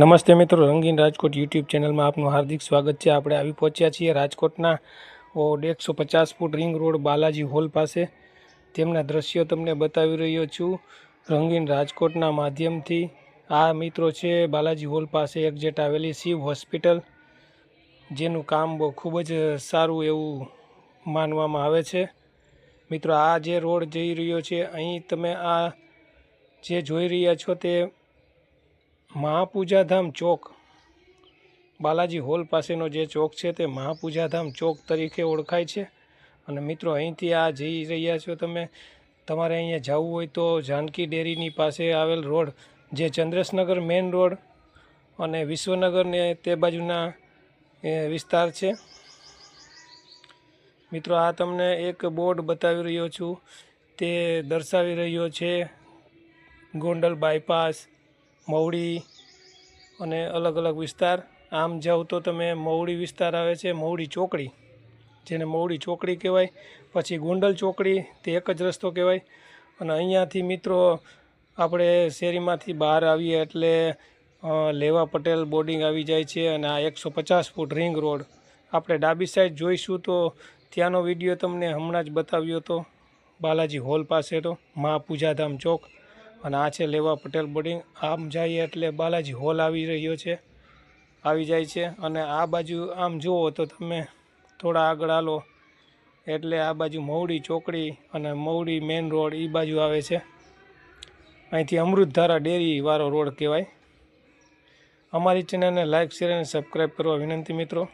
નમસ્તે મિત્રો, રંગીન રાજકોટ યુટ્યુબ ચેનલમાં આપનું હાર્દિક સ્વાગત છે. આપણે આવી પહોંચ્યા છીએ રાજકોટના એકસો પચાસ foot ring road Balaji hall પાસે. તેમના દ્રશ્યો તમને બતાવી રહ્યો છું. રંગીન રાજકોટના માધ્યમથી આ મિત્રો છે બાલાજી હોલ પાસે એક્ઝેટ આવેલી શિવ હોસ્પિટલ, જેનું કામ ખૂબ જ સારું એવું માનવામાં આવે છે. મિત્રો, આ જે રોડ જઈ રહ્યો છે, અહીં તમે આ જે જોઈ રહ્યા છો તે મહાપૂજાધામ ચોક. બાલાજી હોલ પાસેનો જે ચોક છે તે મહાપૂજાધામ ચોક તરીકે ઓળખાય છે. અને મિત્રો, અહીંથી આ જઈ રહ્યા છો તમે. તમારે અહીંયા જવું હોય તો જાનકી ડેરીની પાસે આવેલ રોડ, જે ચંદ્રેશનગર મેઇન રોડ અને વિશ્વનગરને તે બાજુના વિસ્તાર છે. મિત્રો, આ તમને એક બોર્ડ બતાવી રહ્યો છું. તે દર્શાવી રહ્યો છે ગોંડલ બાયપાસ મવડી અને અલગ અલગ વિસ્તાર. આમ જાઓ તો તમે મવડી વિસ્તાર આવે છે મવડી ચોકડી, જેને મવડી ચોકડી કહેવાય. પછી ગોંડલ ચોકડી, તે એક જ રસ્તો કહેવાય. અને અહીંયાથી મિત્રો, આપણે શેરીમાંથી બહાર આવીએ એટલે લેવા પટેલ બોર્ડિંગ આવી જાય છે અને આ એકસો પચાસ ફૂટ રિંગ રોડ આપણે ડાબી સાઈડ જોઈશું તો ત્યાંનો વીડિયો તમને હમણાં જ બતાવ્યો હતો બાલાજી હોલ પાસે તો મહાપૂજાધામ ચોક. અને આ છે લેવા પટેલ બોર્ડિંગ. આમ જઈએ એટલે બાલાજી હોલ આવી રહ્યો છે. આવી જાય છે અને આ બાજુ આમ જુઓ તો તમે થોડા આગળ હાલો. એટલે આ બાજુ મવડી ચોકડી અને મવડી મેઇન રોડ એ બાજુ આવે છે. અહીંથી અમૃતધારા ડેરી વાળો રોડ કહેવાય. અમારી ચેનલને લાઇક શેર અને સબસ્ક્રાઈબ કરવા વિનંતી મિત્રો.